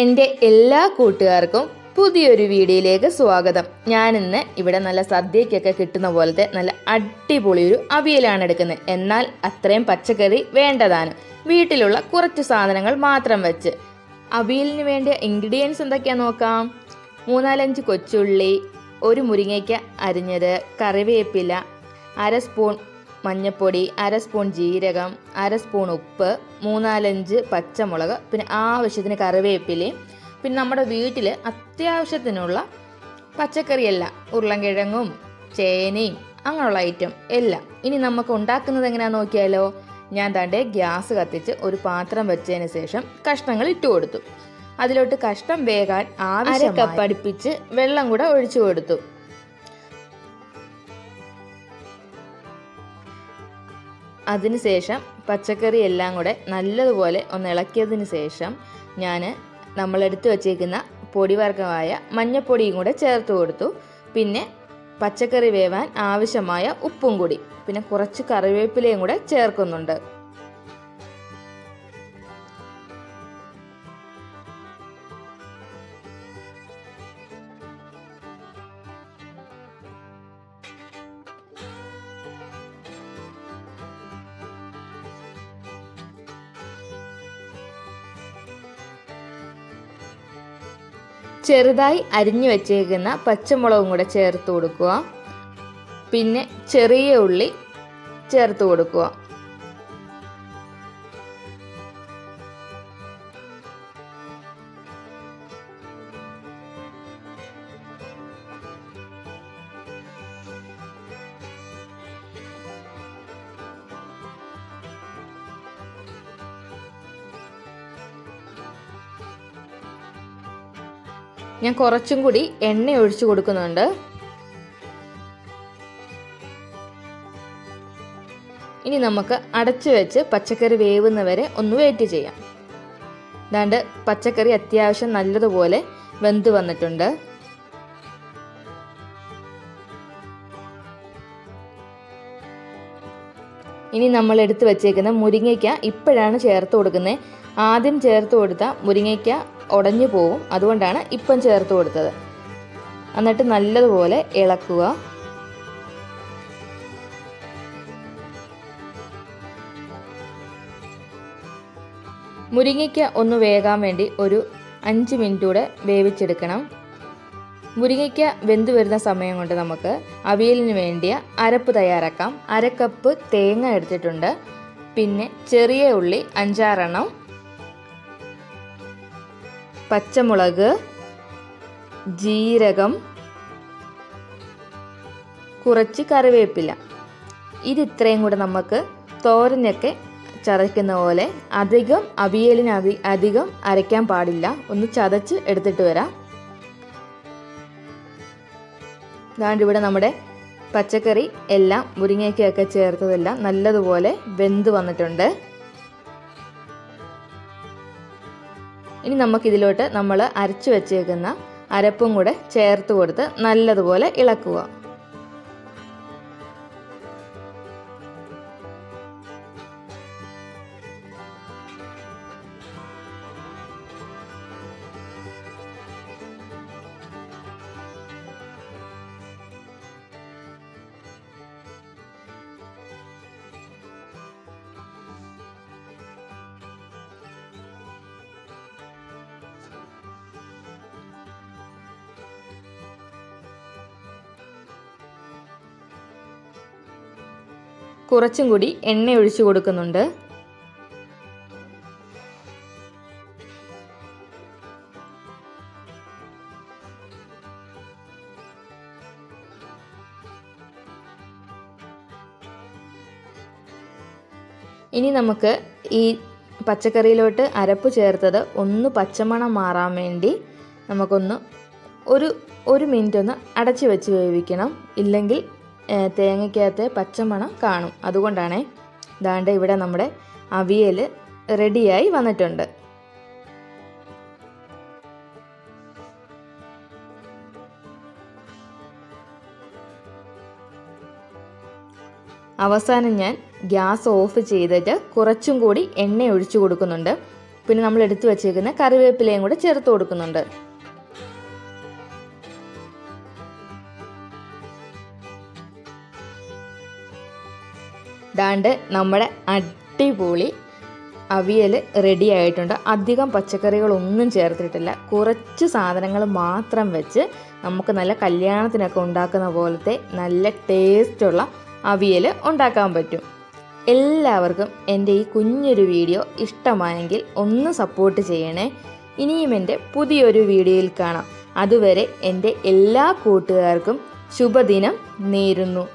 എന്റെ എല്ലാ കൂട്ടുകാർക്കും പുതിയൊരു വീഡിയോയിലേക്ക് സ്വാഗതം. ഞാനിന്ന് ഇവിടെ നല്ല സദ്യക്കൊക്കെ കിട്ടുന്ന പോലത്തെ നല്ല അടിപൊളി ഒരു അവിയലാണ് എടുക്കുന്നത്. എന്നാൽ അത്രയും പച്ചക്കറി വേണ്ടതാണ്. വീട്ടിലുള്ള കുറച്ച് സാധനങ്ങൾ മാത്രം വെച്ച്. അവിയലിന് വേണ്ട ഇൻഗ്രീഡിയൻസ് എന്തൊക്കെയാണെന്ന് നോക്കാം? മൂന്നാലഞ്ച് കൊച്ചുള്ളി ഒരു മുരിങ്ങയ്ക്ക അരിഞ്ഞത് കറിവേപ്പില അര സ്പൂൺ മഞ്ഞൾപ്പൊടി അര സ്പൂൺ ജീരകം അര സ്പൂൺ ഉപ്പ് മൂന്നാലഞ്ച് പച്ചമുളക് പിന്നെ ആവശ്യത്തിന് കറിവേപ്പിലയും പിന്നെ നമ്മുടെ വീട്ടിൽ അത്യാവശ്യത്തിനുള്ള പച്ചക്കറിയല്ല ഉരുളൻകിഴങ്ങും ചേനയും അങ്ങനെയുള്ള ഐറ്റം എല്ലാം. ഇനി നമുക്ക് ഉണ്ടാക്കുന്നത് എങ്ങനെയാണെന്ന് നോക്കിയാലോ ഞാൻ താണ്ടെ ഗ്യാസ് കത്തിച്ച് ഒരു പാത്രം വെച്ചതിന് ശേഷം കഷ്ണങ്ങൾ ഇട്ട് കൊടുത്തു. അതിലോട്ട് കഷ്ണം വേകാൻ ആവശ്യം കപ്പടിപ്പിച്ച് വെള്ളം കൂടെ ഒഴിച്ചു കൊടുത്തു. അതിനുശേഷം പച്ചക്കറി എല്ലാം കൂടെ നല്ലതുപോലെ ഒന്ന് ഇളക്കിയതിന് ശേഷം ഞാൻ നമ്മളെടുത്ത് വച്ചേക്കുന്ന പൊടിവർഗമായ മഞ്ഞപ്പൊടിയും കൂടെ ചേർത്ത് കൊടുത്തു. പിന്നെ പച്ചക്കറി വേവാൻ ആവശ്യമായ ഉപ്പും കൂടി. പിന്നെ കുറച്ച് കറിവേപ്പിലയും കൂടെ ചേർക്കുന്നുണ്ട്. ചെറുതായി അരിഞ്ഞു വെച്ചേക്കുന്ന പച്ചമുളകും കൂടെ ചേർത്ത് കൊടുക്കുക. പിന്നെ ചെറിയ ഉള്ളി ചേർത്ത് കൊടുക്കുക. ഞാൻ കുറച്ചും കൂടി എണ്ണ ഒഴിച്ചു കൊടുക്കുന്നുണ്ട്. ഇനി നമുക്ക് അടച്ചു വെച്ച് പച്ചക്കറി വേവുന്നവരെ ഒന്ന് വെയിറ്റ് ചെയ്യാം. ദാണ്ട് പച്ചക്കറി അത്യാവശ്യം നല്ലതുപോലെ വെന്ത് വന്നിട്ടുണ്ട്. ഇനി നമ്മൾ എടുത്തു വച്ചേക്കുന്ന മുരിങ്ങയ്ക്ക ഇപ്പോഴാണ് ചേർത്ത് കൊടുക്കുന്നത്. ആദ്യം ചേർത്ത് കൊടുത്ത മുരിങ്ങയ്ക്ക ഉടഞ്ഞു പോവും. അതുകൊണ്ടാണ് ഇപ്പം ചേർത്ത് കൊടുത്തത്. എന്നിട്ട് നല്ലതുപോലെ ഇളക്കുക. മുരിങ്ങയ്ക്ക ഒന്ന് വേകാൻ വേണ്ടി ഒരു അഞ്ച് മിനിറ്റ് കൂടെ വേവിച്ചെടുക്കണം. മുരിങ്ങയ്ക്ക വെന്ത് വരുന്ന സമയം കൊണ്ട് നമുക്ക് അവിയലിന് വേണ്ടിയ അരപ്പ് തയ്യാറാക്കാം. അര കപ്പ് തേങ്ങ എടുത്തിട്ടുണ്ട്. പിന്നെ ചെറിയ ഉള്ളി അഞ്ചാറെണ്ണം പച്ചമുളക് ജീരകം കുറച്ച് കറിവേപ്പില. ഇത് ഇത്രയും കൂടെ നമുക്ക് തോരനൊക്കെ ചതയ്ക്കുന്ന പോലെ അധികം അവിയലിന് അതി അധികം അരയ്ക്കാൻ പാടില്ല. ഒന്ന് ചതച്ച് എടുത്തിട്ട് വരാം. അതാണ്ട് ഇവിടെ നമ്മുടെ പച്ചക്കറി എല്ലാം മുരിങ്ങയ്ക്കൊക്കെ ചേർത്തതെല്ലാം നല്ലതുപോലെ വെന്ത് വന്നിട്ടുണ്ട്. ഇനി നമുക്കിതിലോട്ട് നമ്മൾ അരച്ചു വെച്ചേക്കുന്ന അരപ്പും കൂടെ ചേർത്ത് കൊടുത്ത് നല്ലതുപോലെ ഇളക്കുക. കുറച്ചും കൂടി എണ്ണ ഒഴിച്ചു കൊടുക്കുന്നുണ്ട്. ഇനി നമുക്ക് ഈ പച്ചക്കറിയിലോട്ട് അരപ്പ് ചേർത്തത് ഒന്ന് പച്ചമണം മാറാൻ വേണ്ടി നമുക്കൊന്ന് ഒരു ഒരു മിനിറ്റ് ഒന്ന് അടച്ചു വെച്ച് വേവിക്കണം. ഇല്ലെങ്കിൽ തേങ്ങയ്ക്കകത്ത് പച്ചമണം കാണും. അതുകൊണ്ടാണ് ദാണ്ട് ഇവിടെ നമ്മുടെ അവിയൽ റെഡിയായി വന്നിട്ടുണ്ട്. അവസാനം ഞാൻ ഗ്യാസ് ഓഫ് ചെയ്തിട്ട് കുറച്ചും കൂടി എണ്ണ ഒഴിച്ചു കൊടുക്കുന്നുണ്ട്. പിന്നെ നമ്മൾ എടുത്തു വച്ചേക്കുന്ന കറിവേപ്പിലയും കൂടെ ചേർത്ത് കൊടുക്കുന്നുണ്ട്. ദാണ്ട് നമ്മുടെ അടിപൊളി അവിയൽ റെഡി ആയിട്ടുണ്ട്. അധികം പച്ചക്കറികളൊന്നും ചേർത്തിട്ടില്ല. കുറച്ച് സാധനങ്ങൾ മാത്രം വെച്ച് നമുക്ക് നല്ല കല്യാണത്തിനൊക്കെ ഉണ്ടാക്കുന്ന പോലത്തെ നല്ല ടേസ്റ്റുള്ള അവിയൽ ഉണ്ടാക്കാൻ പറ്റും. എല്ലാവർക്കും എന്റെ ഈ കുഞ്ഞൊരു വീഡിയോ ഇഷ്ടമായെങ്കിൽ ഒന്ന് സപ്പോർട്ട് ചെയ്യണേ. ഇനിയും എന്റെ പുതിയൊരു വീഡിയോയിൽ കാണാം. അതുവരെ എന്റെ എല്ലാ കൂട്ടുകാർക്കും ശുഭദിനം നേരുന്നു.